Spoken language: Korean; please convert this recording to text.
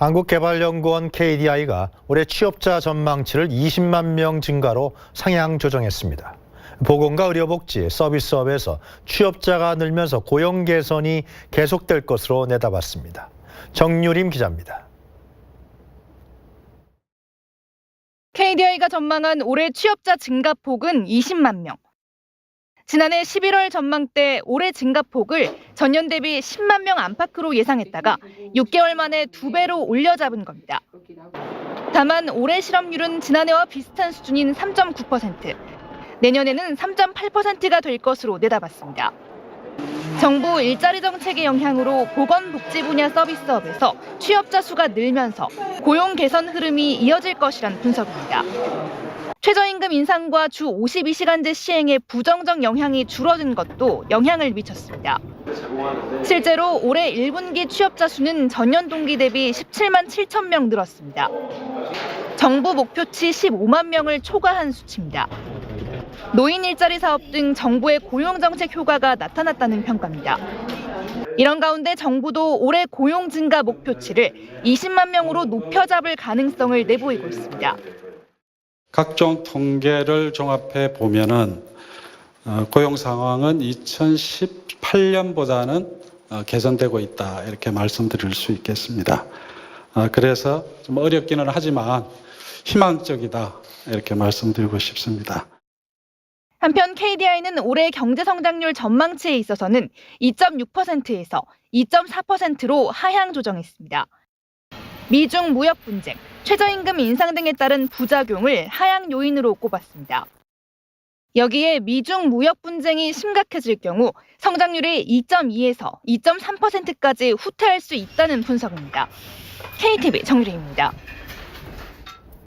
한국개발연구원 KDI가 올해 취업자 전망치를 20만 명 증가로 상향 조정했습니다. 보건과 의료복지, 서비스업에서 취업자가 늘면서 고용 개선이 계속될 것으로 내다봤습니다. 정유림 기자입니다. KDI가 전망한 올해 취업자 증가폭은 20만 명. 지난해 11월 전망 때 올해 증가폭을 전년 대비 10만 명 안팎으로 예상했다가 6개월 만에 두 배로 올려잡은 겁니다. 다만 올해 실업률은 지난해와 비슷한 수준인 3.9%, 내년에는 3.8%가 될 것으로 내다봤습니다. 정부 일자리 정책의 영향으로 보건복지 분야 서비스업에서 취업자 수가 늘면서 고용 개선 흐름이 이어질 것이란 분석입니다. 최저임금 인상과 주 52시간제 시행의 부정적 영향이 줄어든 것도 영향을 미쳤습니다. 실제로 올해 1분기 취업자 수는 전년 동기 대비 17만 7천 명 늘었습니다. 정부 목표치 15만 명을 초과한 수치입니다. 노인 일자리 사업 등 정부의 고용 정책 효과가 나타났다는 평가입니다. 이런 가운데 정부도 올해 고용 증가 목표치를 20만 명으로 높여 잡을 가능성을 내보이고 있습니다. 각종 통계를 종합해 보면은 어, 고용 상황은 2018년보다는 어, 개선되고 있다 이렇게 말씀드릴 수 있겠습니다. 어, 그래서 좀 어렵기는 하지만 희망적이다 이렇게 말씀드리고 싶습니다. 한편 KDI는 올해 경제 성장률 전망치에 있어서는 2.6%에서 2.4%로 하향 조정했습니다. 미중 무역 분쟁, 최저임금 인상 등에 따른 부작용을 하향 요인으로 꼽았습니다. 여기에 미중 무역 분쟁이 심각해질 경우 성장률이 2.2에서 2.3%까지 후퇴할 수 있다는 분석입니다. KTV 정유리입니다.